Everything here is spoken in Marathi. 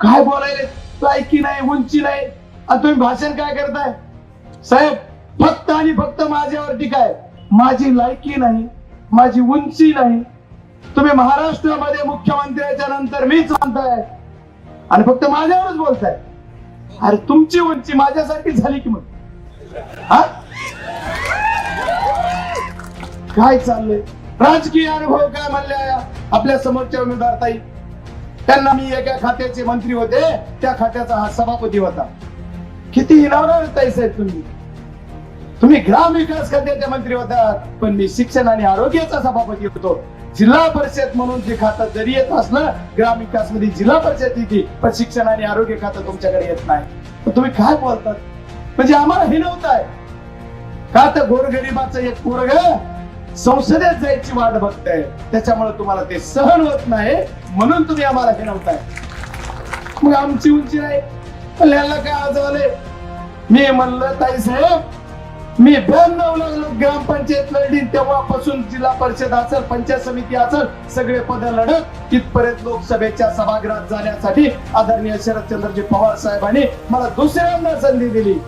काय बोलायले लायकी नाही उंची नाही. आणि तुम्ही भाषण काय करताय? साहेब फक्त आणि फक्त माझ्यावर टीका आहे माझी लायकी नाही माझी उंची नाही. तुम्ही महाराष्ट्रामध्ये मुख्यमंत्र्याच्या नंतर मीच म्हणताय. आणि फक्त माझ्यावरच बोलताय. अरे तुमची उंची माझ्यासारखी झाली की मग? हा? काय चाललंय? राजकीय अनुभव काय म्हणल्या आपल्या समोरच्या उमेदवार ताई? त्यांना मी एका खात्याचे मंत्री होते. त्या खात्याचा हा सभापती होता. किती हिरावणार ताई साहेब तुम्ही? तुम्ही ग्राम विकास खात्याचे मंत्री होता. पण मी शिक्षण आणि आरोग्याचा सभापती होतो. जिल्हा परिषद म्हणून जे खातं जरी येत असलं ग्राम विकासमध्ये जिल्हा परिषद येते पण शिक्षण आणि आरोग्य खातं तुमच्याकडे येत नाही. तर तुम्ही काय बोलतात? म्हणजे आम्हाला हिनवताय का तर गोरगरिबाचं एक पोरग संसदेत जायची वाट बघताय. त्याच्यामुळे तुम्हाला ते सहन होत नाही. म्हणून तुम्ही आम्हाला हिनवताय मग आमची उंची नाही. पण याला काय आजवले मी म्हणलं ताई साहेब मी ब्याण्णव लागलो ग्रामपंचायत लढली. तेव्हापासून जिल्हा परिषद असेल पंचायत समिती असेल सगळे पद लढत. इथपर्यंत लोकसभेच्या सभागृहात जाण्यासाठी आदरणीय शरदचंद्रजी पवार साहेबांनी मला दुसऱ्यांदा संधी दिली.